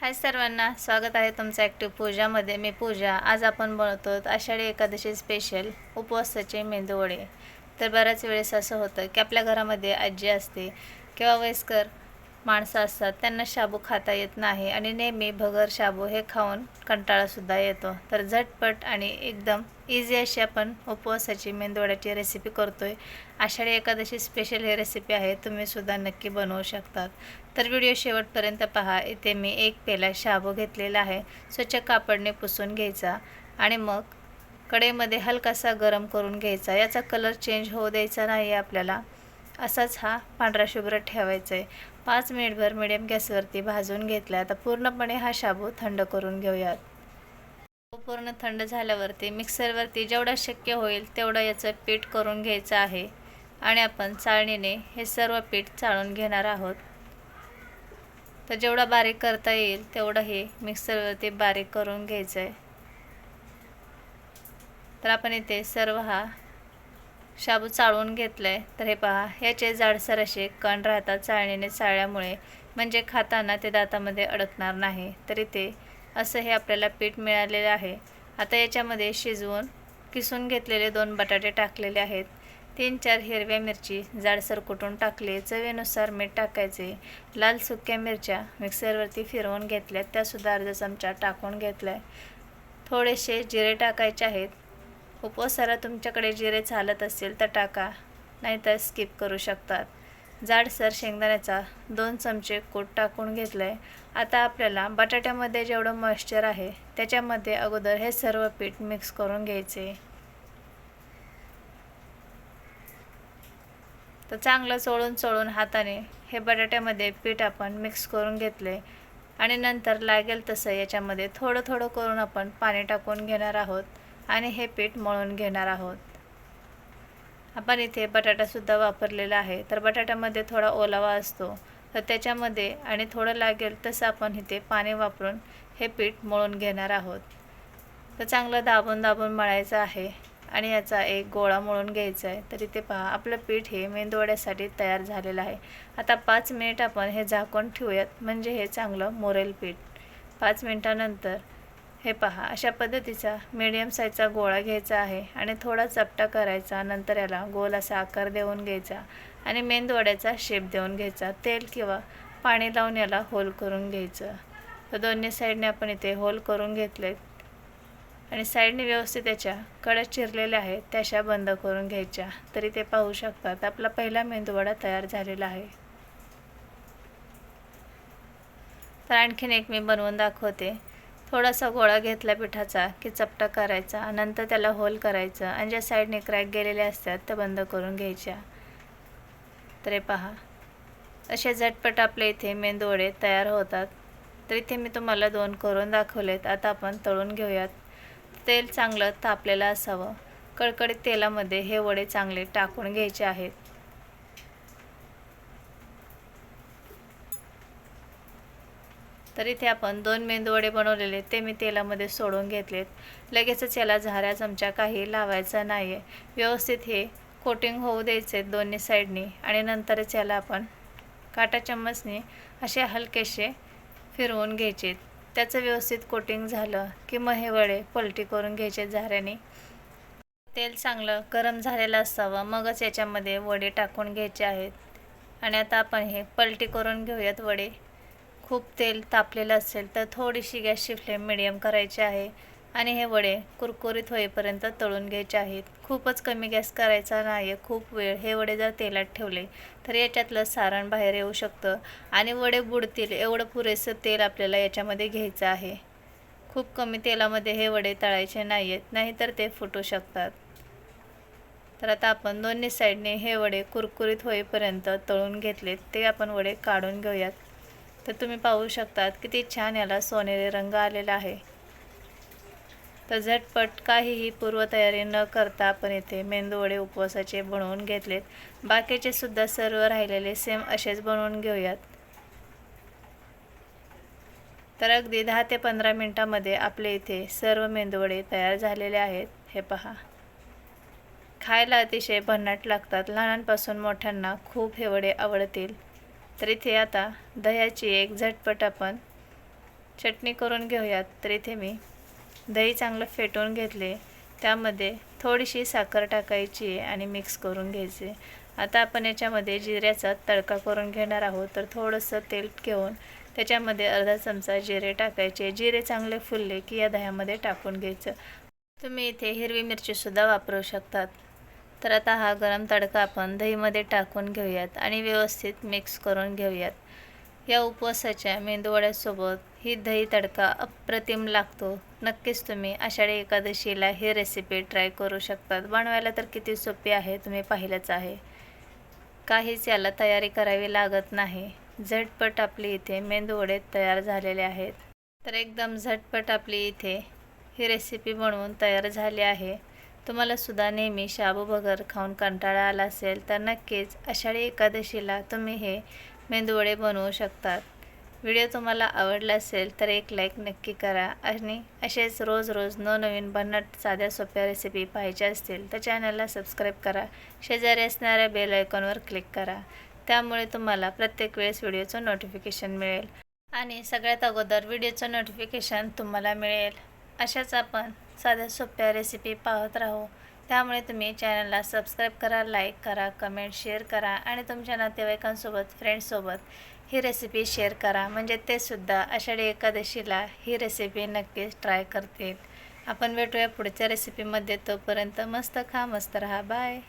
हाय सर्वांना स्वागत आहे तुमचं ॲक्टिव्ह पूजामध्ये मी पूजा. आज आपण बनवतो आषाढी एकादशी स्पेशल उपवासाचे मेंदूवडे. तर बऱ्याच वेळेस असं होतं की आपल्या घरामध्ये आजी असते किंवा वयस्कर माणसं असतात त्यांना शाबू खाता येत नाही आणि नेहमी भगर शाबू हे खाऊन कंटाळासुद्धा येतो. तर झटपट आणि एकदम इझी अशी आपण उपवासाची मेंदवड्याची रेसिपी करतो आहे आषाढी एकादशी स्पेशल ही रेसिपी आहे तुम्हीसुद्धा नक्की बनवू शकतात. तर व्हिडिओ शेवटपर्यंत पहा इथे मी एक पेला शाबू घेतलेला आहे. स्वच्छ कापडने पुसून घ्यायचा आणि मग कडेमध्ये हलकासा गरम करून घ्यायचा. याचा कलर चेंज होऊ द्यायचा नाही आपल्याला. असाच हा पांढरा शुभ्र ठेवायचा आहे पाच मिनिटभर मिडियम गॅसवरती भाजून घेतला आता पूर्णपणे हा शाबू थंड करून घेऊयात. पूर्ण थंड झाल्यावरती मिक्सरवरती जेवढं शक्य होईल तेवढं याचं पीठ करून घ्यायचं आहे. आणि आपण चाळणीने हे सर्व पीठ चाळून घेणार आहोत. तर जेवढा बारीक करता येईल तेवढं हे मिक्सरवरती बारीक करून घ्यायचं आहे तर आपण इथे सर्व हा शाबू चाळून घेतलं आहे तर हे पहा ह्याचे जाडसर असे कण राहतात चाळणीने चाळल्यामुळे. म्हणजे खाताना ते दातामध्ये अडकणार नाही. तर इथे असं हे आपल्याला पीठ मिळालेलं आहे. आता याच्यामध्ये शिजवून किसून घेतलेले दोन बटाटे टाकलेले आहेत. तीन चार हिरव्या मिरची जाडसर कुटून टाकले. चवीनुसार मीठ टाकायचे. लाल सुक्या मिरच्या मिक्सरवरती फिरवून घेतल्या त्यासुद्धा अर्धा चमचा टाकून घेतला आहे थोडेसे जिरे टाकायचे आहेत. उपवासाला तुमच्याकडे जिरे चालत असेल तर टाका नाहीतर स्किप करू शकतात. जाडसर शेंगदाण्याचा दोन चमचे कूट टाकून घेतलं आहे आता आपल्याला बटाट्यामध्ये जेवढं मॉइश्चर आहे त्याच्यामध्ये अगोदर हे सर्व पीठ मिक्स करून घ्यायचे. तर चांगलं चोळून चोळून हाताने हे बटाट्यामध्ये पीठ आपण मिक्स करून घेतले. आणि नंतर लागेल तसं याच्यामध्ये थोडं थोडं करून आपण पाणी टाकून घेणार आहोत. आणि हे पीठ मळून घेणार आहोत. आपण इथे बटाटासुद्धा वापरलेला आहे. तर बटाट्यामध्ये थोडा ओलावा असतो. तर त्याच्यामध्ये आणि थोडं लागेल तसं आपण इथे पाणी वापरून हे पीठ मळून घेणार आहोत. तर चांगलं दाबून दाबून मळायचं आहे. आणि याचा एक गोळा मळून घ्यायचा आहे. तर इथे पहा आपलं पीठ हे मेंदवड्यासाठी तयार झालेलं आहे. आता पाच मिनिट आपण हे झाकून ठेवूयात. म्हणजे हे चांगलं मोरेल पीठ. पाच मिनटानंतर हे पहा अशा पद्धतीचा मीडियम साईजचा गोळा घ्यायचा आहे आणि थोडा चपटा करायचा नंतर याला गोल असा आकार देऊन घ्यायचा आणि मेंदवड्याचा शेप देऊन घ्यायचा. तेल किंवा पाणी लावून याला होल करून घ्यायचं. तर दोन्ही साईडने आपण इथे होल करून घेतलेत. आणि साईडने व्यवस्थित त्याच्या कडा चिरलेल्या आहेत त्याशा बंद करून घ्यायच्या. तरी ते पाहू शकतात आपला पहिला मेंदूवडा तयार झालेला आहे. तर आणखीन एक मी बनवून दाखवते. थोडासा गोळा घेतला पिठाचा की चपटा करायचा नंतर त्याला होल करायचं आणि ज्या साईडने क्रॅक गेलेले असतात त्या बंद करून घ्यायच्या. तर हे पहा. असे झटपट आपल्या इथे मेंदूवडे तयार होतात. तर इथे मी तुम्हाला दोन करून दाखवलेत. आता आपण तळून घेऊयात. तेल चांगलं तापलेलं असावं. कडकडीत तेलामध्ये हे वडे चांगले टाकून घ्यायचे आहेत. तर इथे आपण दोन मेंदूवडे बनवलेले ते मी तेलामध्ये सोडून घेतलेत. लगेचच याला झाऱ्या चमचा काही लावायचा नाही आहे व्यवस्थित हे कोटिंग होऊ द्यायचे दोन्ही साईडनी आणि नंतरच याला आपण काटा चम्मचने असे हलकेसे फिरवून घ्यायचे त्याचं व्यवस्थित कोटिंग झालं की मग हे वडे पलटी करून घ्यायचे झाऱ्याने. तेल चांगलं गरम झालेलं असावं मगच याच्यामध्ये वडे टाकून घ्यायचे आहेत. आणि आता आपण हे पलटी करून घेऊयात वडे. खूप तेल तापलेलं असेल तर थोडीशी गॅसची फ्लेम मिडियम करायची आहे. आणि हे वडे कुरकुरीत होईपर्यंत तळून घ्यायचे आहेत. खूपच कमी गॅस करायचा नाही आहे खूप वेळ. हे वडे जर तेलात ठेवले तर याच्यातलं सारण बाहेर येऊ शकतं. आणि वडे बुडतील एवढं पुरेसं तेल आपल्याला याच्यामध्ये घ्यायचं आहे. खूप कमी तेलामध्ये हे वडे तळायचे नाही आहेत नाहीतर ते फुटू शकतात. तर आता आपण दोन्ही साईडने हे वडे कुरकुरीत होईपर्यंत तळून घेतलेत. ते आपण वडे काढून घेऊयात. तर तुम्ही पाहू शकतात किती छान याला सोनेरी रंग आलेला आहे. तर झटपट काहीही पूर्वतयारी न करता आपण इथे मेंदूवडे उपवासाचे बनवून घेतलेत. बाकीचे सुद्धा सर्व राहिलेले सेम असेच बनवून घेऊयात. तर अगदी दहा ते पंधरा मिनटामध्ये आपले इथे सर्व मेंदूवडे तयार झालेले आहेत. हे पहा. खायला अतिशय भन्नाट लागतात. लहानांपासून मोठ्यांना खूप हे वडे आवडतील. तर इथे आता दह्याची एक झटपट आपण चटणी करून घेऊयात. तर इथे मी दही चांगलं फेटून घेतले. त्यामध्ये थोडीशी साखर टाकायची आहे आणि मिक्स करून घ्यायचे. आता आपण याच्यामध्ये जिऱ्याचा तडका करून घेणार आहोत. तर थोडंसं तेल घेऊन त्याच्यामध्ये अर्धा चमचा जिरे टाकायचे. जिरे चांगले फुलले की या दह्यामध्ये टाकून घ्यायचं. तुम्ही इथे हिरवी मिरचीसुद्धा वापरू शकतात. तर आता हा गरम तडका आपण दहीमध्ये टाकून घेऊयात आणि व्यवस्थित मिक्स करून घेऊयात. या उपवासाच्या मेंदूवड्यासोबत ही दही तडका अप्रतिम लागतो. नक्कीच तुम्ही आषाढी एकादशीला ही रेसिपी ट्राय करू शकतात. बनवायला तर किती सोपी आहे तुम्ही पाहिलंच आहे. काहीच याला तयारी करावी लागत नाही. झटपट आपली इथे मेंदूवडे तयार झालेले आहेत. तर एकदम झटपट आपली इथे ही रेसिपी बनवून तयार झाली आहे. तुम्हाला सुद्धा नेहमी शाबू बगर खाऊन कंटाळा आला असेल तर नक्कीच आषाढी एकादशीला तुम्ही हे मेंदूवडे बनवू शकतात. व्हिडिओ तुम्हाला आवडला असेल तर एक लाईक नक्की करा आणि असेच रोज रोज नवनवीन भन्नाट साध्या सोप्या रेसिपी पाहिजे असतील तर चॅनलला सबस्क्राईब करा. शेजारी असणाऱ्या बेल आयकॉनवर क्लिक करा. त्यामुळे तुम्हाला प्रत्येक वेळेस व्हिडिओचं नोटिफिकेशन मिळेल. आणि सगळ्यात अगोदर व्हिडिओचं नोटिफिकेशन तुम्हाला मिळेल. अशाच आपण साध्या सोप्या रेसिपी पाहत राहू. त्यामुळे तुम्ही चॅनलला सबस्क्राईब करा लाईक करा कमेंट शेअर करा आणि तुमच्या नातेवाईकांसोबत फ्रेंड्ससोबत ही रेसिपी शेअर करा. म्हणजे ते सुद्धा आषाढी एकादशीला ही रेसिपी नक्कीच ट्राय करतील. आपण भेटूया पुढच्या रेसिपीमध्ये तोपर्यंत मस्त खा मस्त राहा. बाय